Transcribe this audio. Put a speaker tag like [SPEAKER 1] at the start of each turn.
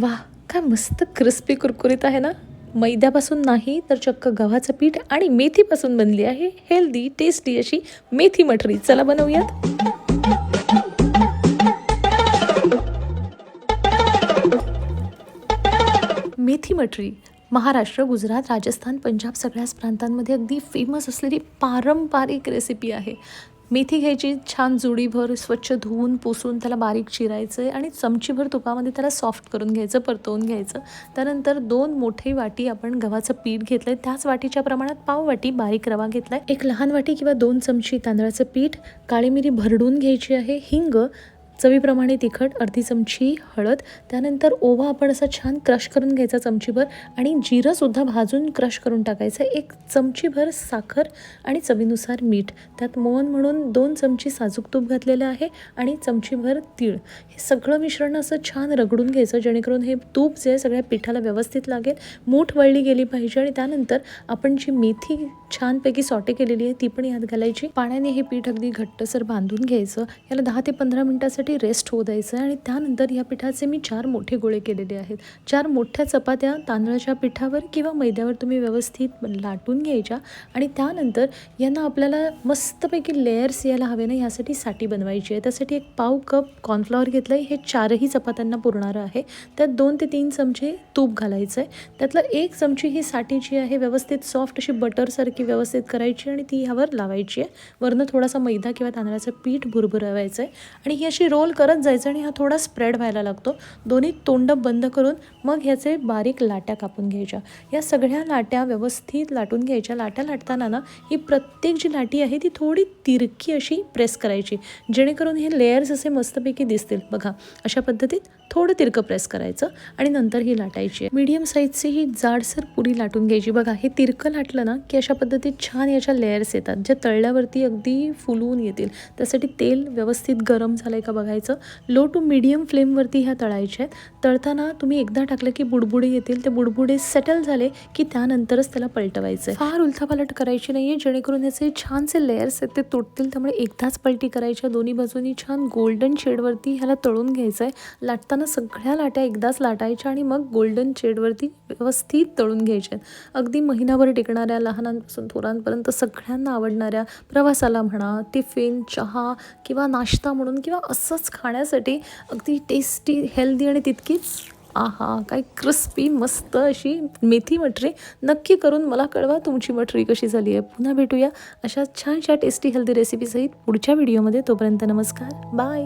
[SPEAKER 1] वा काय मस्त क्रिस्पी कुरकुरीत आहे ना? मैद्यापासून नाही तर चक्क गव्हाचं पीठ आणि मेथीपासून बनली आहे हेल्दी टेस्टी अशी मेथी मठरी. चला बनवूयात. मेथी मटरी महाराष्ट्र गुजरात राजस्थान पंजाब सगळ्याच प्रांतांमध्ये अगदी फेमस असलेली पारंपरिक रेसिपी आहे. मेथी घ्यायची छान जुडीभर स्वच्छ धुवून पुसून त्याला बारीक चिरायचं आहे आणि चमचीभर तुपामध्ये त्याला सॉफ्ट करून घ्यायचं परतवून घ्यायचं. त्यानंतर दोन मोठे वाटी आपण गव्हाचं पीठ घेतलं आहे त्याच वाटीच्या प्रमाणात पाव वाटी बारीक रवा घेतला आहे एक लहान वाटी किंवा दोन चमची तांदळाचं पीठ काळी मिरी भरडून घ्यायची आहे हिंग चवीप्रमाणे तिखट अर्धी चमची हळद त्यानंतर ओवा आपण असा छान क्रश करून घ्यायचा चमचीभर आणि जिरंसुद्धा भाजून क्रश करून टाकायचं. एक चमचीभर साखर आणि चवीनुसार मीठ. त्यात मोहन म्हणून दोन चमची साजूक तूप घातलेलं आहे आणि चमचीभर तीळ. हे सगळं मिश्रण असं छान रगडून घ्यायचं जेणेकरून हे तूप जे आहे सगळ्या पिठाला व्यवस्थित लागेल. मूठ वळली गेली पाहिजे आणि त्यानंतर आपण जी मेथी छानपैकी सॉटे केलेली आहे ती पण यात घालायची. पाण्याने हे पीठ अगदी घट्टसर बांधून घ्यायचं. याला दहा ते पंधरा मिनटासाठी रेस्ट होऊ द्यायचं आहे. आणि त्यानंतर या पिठाचे मी चार मोठे गोळे केलेले आहेत. चार मोठ्या चपात्या तांदळाच्या पिठावर किंवा मैद्यावर तुम्ही व्यवस्थित लाटून घ्यायच्या. आणि त्यानंतर यांना आपल्याला मस्तपैकी लेयर्स यायला हवे ना यासाठी साठी बनवायची आहे. त्यासाठी एक पाव कप कॉर्नफ्लॉवर घेतलं आहे हे चारही चपात्यांना पुरणारं आहे. त्यात दोन ते तीन चमचे तूप घालायचं आहे त्यातलं एक चमची ही साठी जी आहे. व्यवस्थित सॉफ्ट अशी बटरसारखी व्यवस्थित करायची आणि ती ह्यावर लावायची आहे. वरनं थोडासा मैदा किंवा तांदळाचं पीठ भुरभुरवायचं आहे आणि ही अशी रोल करत जायचं आणि हा थोडा स्प्रेड व्हायला लागतो. दोन्ही तोंड बंद करून मग ह्याचे बारीक लाट्या कापून घ्यायच्या. या सगळ्या लाट्या व्यवस्थित लाटून घ्यायच्या. लाट्या लाटताना ना ही प्रत्येक जी लाटी आहे ती थोडी तिरकी अशी प्रेस करायची. जेणेकरून हे लेयर्स असे मस्तपैकी दिसतील. बघा अशा पद्धतीत थोडं तिरकं प्रेस करायचं आणि नंतर ही लाटायची आहे. मीडियम साईजची ही जाडसर पुरी लाटून घ्यायची. बघा हे तिरकं लाटलं ना की अशा पद्धतीत छान याच्या लेयर्स येतात. ज्या तळल्यावरती अगदी फुलवून येतील. त्यासाठी तेल व्यवस्थित गरम झालं आहे का बघा? बघायचं. लो टू मिडियम फ्लेमवरती ह्या तळायच्या आहेत. तळताना तुम्ही एकदा टाकलं की बुडबुडे येतील. ते बुडबुडे सेटल झाले की त्यानंतरच त्याला पलटवायचं आहे फार उलथापालट करायची नाही आहे जेणेकरून याचे छानसे लेयर्स आहेत ते तुटतील. त्यामुळे एकदाच पलटी करायच्या. दोन्ही बाजूनी छान गोल्डन शेडवरती ह्याला तळून घ्यायचं आहे लाटताना सगळ्या लाट्या एकदाच लाटायच्या आणि मग गोल्डन शेडवरती व्यवस्थित तळून घ्यायच्या आहेत. अगदी महिनाभर टिकणाऱ्या लहानांपासून थोरांपर्यंत सगळ्यांना आवडणाऱ्या प्रवासाला म्हणा टिफिन चहा किंवा नाश्ता म्हणून किंवा असं असंच खाण्यासाठी अगदी टेस्टी हेल्दी आणि तितकीच आहा काय क्रिस्पी मस्त अशी मेथी मटरी नक्की करून मला कळवा तुमची मटरी कशी झाली आहे. पुन्हा भेटूया अशा छानशा टेस्टी हेल्दी रेसिपीसहित पुढच्या व्हिडिओमध्ये तोपर्यंत नमस्कार. बाय